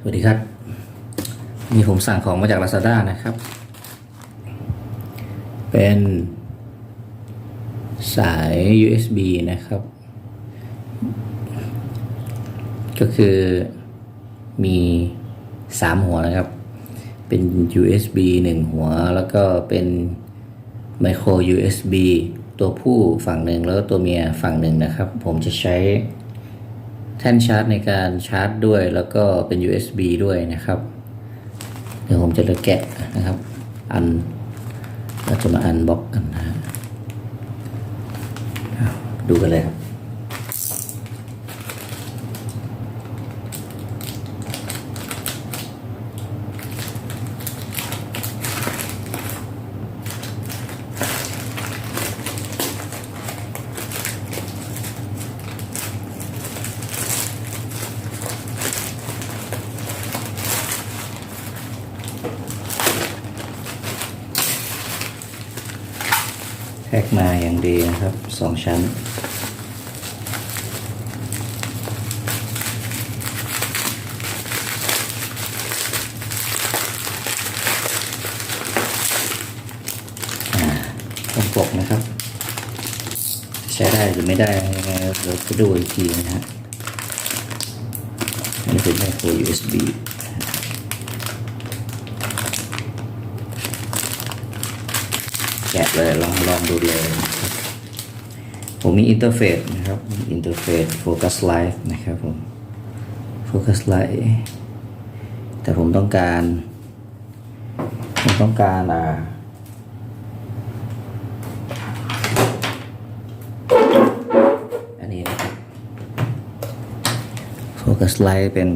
สวัสดีครับ นี่ผมสั่งของมาจาก Lazada นะครับ เป็นสาย USB นะครับ ก็คือมี3หัวนะครับ เป็น USB 1หัว แล้วก็เป็น Micro USB ตัวผู้ฝั่งหนึ่งแล้วตัวเมียฝั่งหนึ่งนะครับ ผมจะใช้ แท่นชาร์จในการชาร์จด้วยแล้วก็เป็น USB ด้วยนะครับ เดี๋ยวผมจะเลือกแกะนะครับ อันเราจะมาอันบล็อกกันนะดูกันเลยครับ แพ็กมาอย่างดีนะครับสองชั้นอ่าต้องปกนะครับ ใช้ได้หรือไม่ได้ยังไงเดี๋ยวจะดูอีกทีนะฮะอันนี้เป็นไมโคร USB แกะเลยลองลองดูเลยครับผมมีอินเทอร์เฟซนะครับอินเทอร์เฟซโฟกัสไลท์นะครับผมโฟกัสไลท์แต่ผมต้องการ ผมต้องการอ่าอันนี้นะครับโฟกัสไลท์เป็น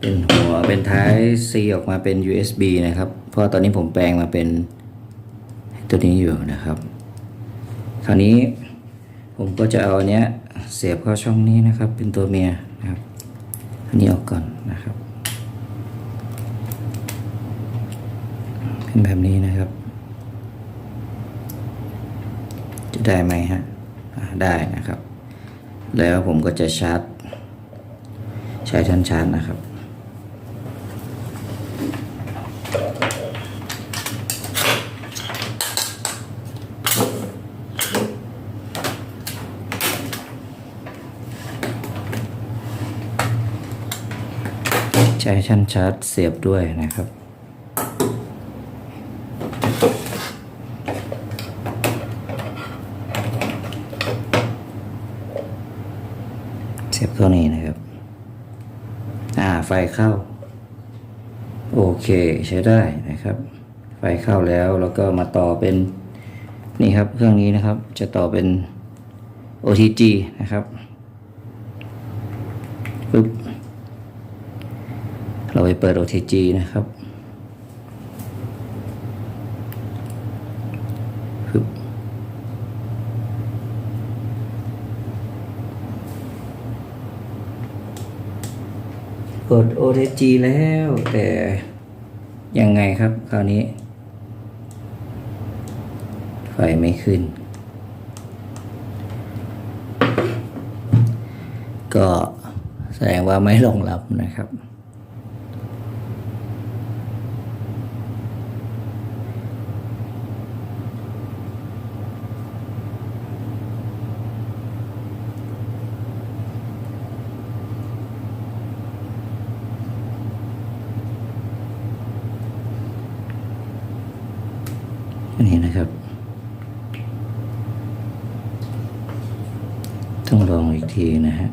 เป็นหัวเป็นท้าย C ออกมาเป็น USB นะครับ เพราะตอนนี้ผมแปลงมาเป็น ตัวนี้อยู่นะครับ คราวนี้ผมก็จะเอาเนี้ยเสียบเข้าช่องนี้นะครับ เป็นตัวเมียนะครับ อันนี้ออกก่อนนะครับ เป็นแบบนี้นะครับ จะได้ไหมฮะได้นะครับ แล้วผมก็จะชาร์จ ใช้ชั้นชาร์จนะครับ ใช้ชั้นชาร์จเสียบด้วยนะครับ เสียบตัวนี้นะครับ อ่าไฟเข้า โอเคใช้ได้นะครับ ไฟเข้าแล้วแล้วก็มาต่อเป็นนี่ครับเครื่องนี้นะครับจะต่อเป็น OTG นะครับปึ๊บาไปเปิด OTG นะครับกด OTG แล้วแต่ยังไงครับคราวนี้ ไฟไม่ขึ้น ก็แสดงว่าไม่รองรับนะครับ อันนี้นะครับ ต้องลองอีกทีนะฮะ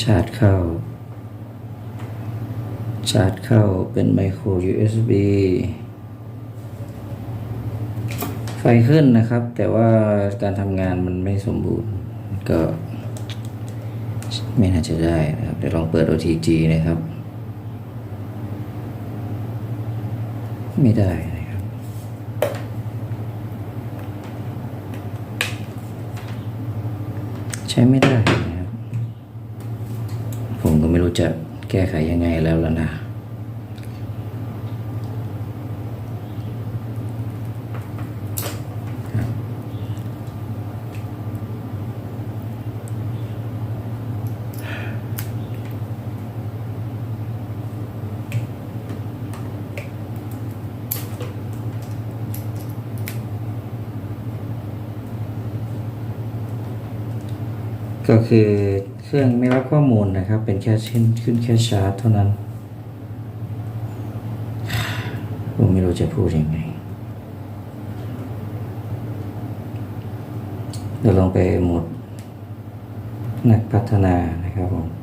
ชาร์จเข้า ชาร์จเข้าเป็นไมโคร USB ไฟขึ้นนะครับ แต่ว่าการทำงานมันไม่สมบูรณ์ก็ ไม่น่าจะได้นะครับ เดี๋ยวลองเปิด OTG นะครับ ไม่ได้นะครับ ใช้ไม่ได้นะครับ ผมก็ไม่รู้จะแก้ไขยังไงแล้วล่ะนะ ก็คือเครื่องไม่รับข้อมูลนะครับ เป็นแค่ขึ้นขึ้นแค่ชาร์จเท่านั้นผมไม่รู้จะพูดยังไงเดี๋ยวลองไปโหมดนักพัฒนานะครับผม